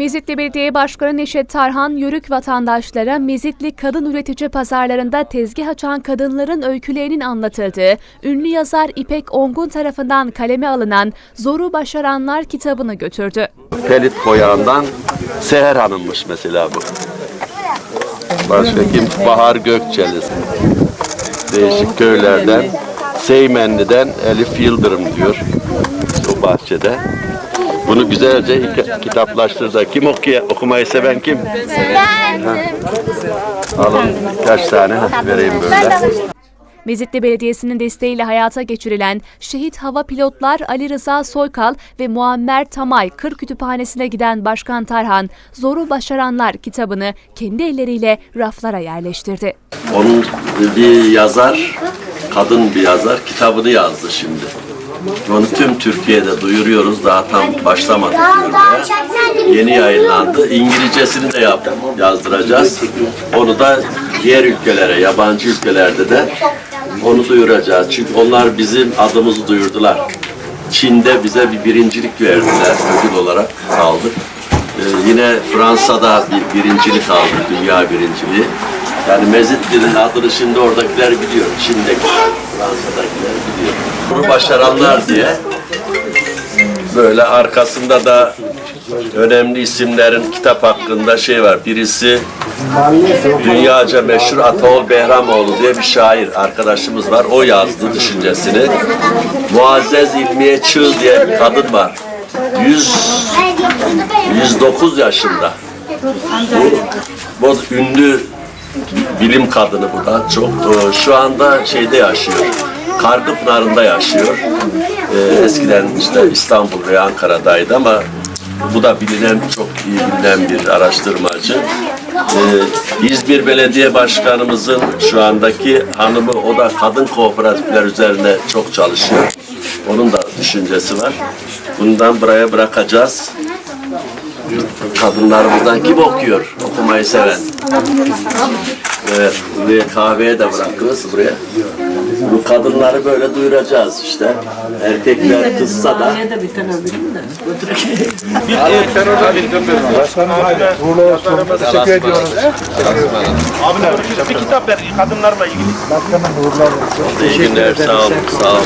Mezitli Belediye Başkanı Neşet Tarhan, yörük vatandaşlara Mezitli kadın üretici pazarlarında tezgah açan kadınların öykülerinin anlatıldığı, ünlü yazar İpek Ongun tarafından kaleme alınan Zoru Başaranlar kitabını götürdü. Pelit Koyağı'ndan Seher Hanım'mış mesela bu. Başka kim? Bahar Gökçeli. Değişik köylerden. Seymenli'den Elif Yıldırım diyor. O bahçede. Bunu güzelce kitaplaştırdı. Kim okuya, okumayı seven kim? Ha. Alın birkaç tane vereyim böyle. Mezitli Belediyesi'nin desteğiyle hayata geçirilen Şehit Hava Pilotlar Ali Rıza Soykal ve Muammer Tamay Kır Kütüphanesi'ne giden Başkan Tarhan, Zoru Başaranlar kitabını kendi elleriyle raflara yerleştirdi. Onun bir yazar, kadın bir yazar kitabını yazdı şimdi. Onu tüm Türkiye'de duyuruyoruz. Daha tam başlamadık yürümeye. Yeni yayınlandı. İngilizcesini de yap, yazdıracağız. Onu da diğer ülkelere, yabancı ülkelerde de onu duyuracağız. Çünkü onlar bizim adımızı duyurdular. Çin'de bize bir birincilik verdiler ödül olarak aldık. Ee, yine Fransa'da bir birincilik aldı, dünya birinciliği. Yani Mezitli'nin adını şimdi oradakiler biliyor. Çin'deki, Fransa'dakiler biliyor. Bunu başaranlar diye böyle arkasında da önemli isimlerin kitap hakkında şey var. Birisi dünyaca meşhur Ataol Behramoğlu diye bir şair arkadaşımız var. O yazdı düşüncesini. Muazzez İlmiye Çığ diye bir kadın var. 100 109 yaşında. Bu, bu ünlü bilim kadını bu da çok e, şu anda şeyde yaşıyor. Kargıpınar'ında yaşıyor. E, eskiden işte İstanbul ve Ankara'daydı ama bu da bilinen çok iyi bilinen bir araştırmacı. E, İzmir Belediye Başkanımızın şu andaki hanımı o da kadın kooperatifler üzerine çok çalışıyor. Onun da düşüncesi var. Bundan buraya bırakacağız. Kadınlarımızdan kim okuyor? Okumayı seven. Evet, buraya kahveye de bırakırız buraya. Bu kadınları böyle duyuracağız işte. Erkekler kızsa da Teşekkür ediyoruz. Abi bir kitap ver kadınlarla ilgili. iyi günler, sağ olun, sağ olun.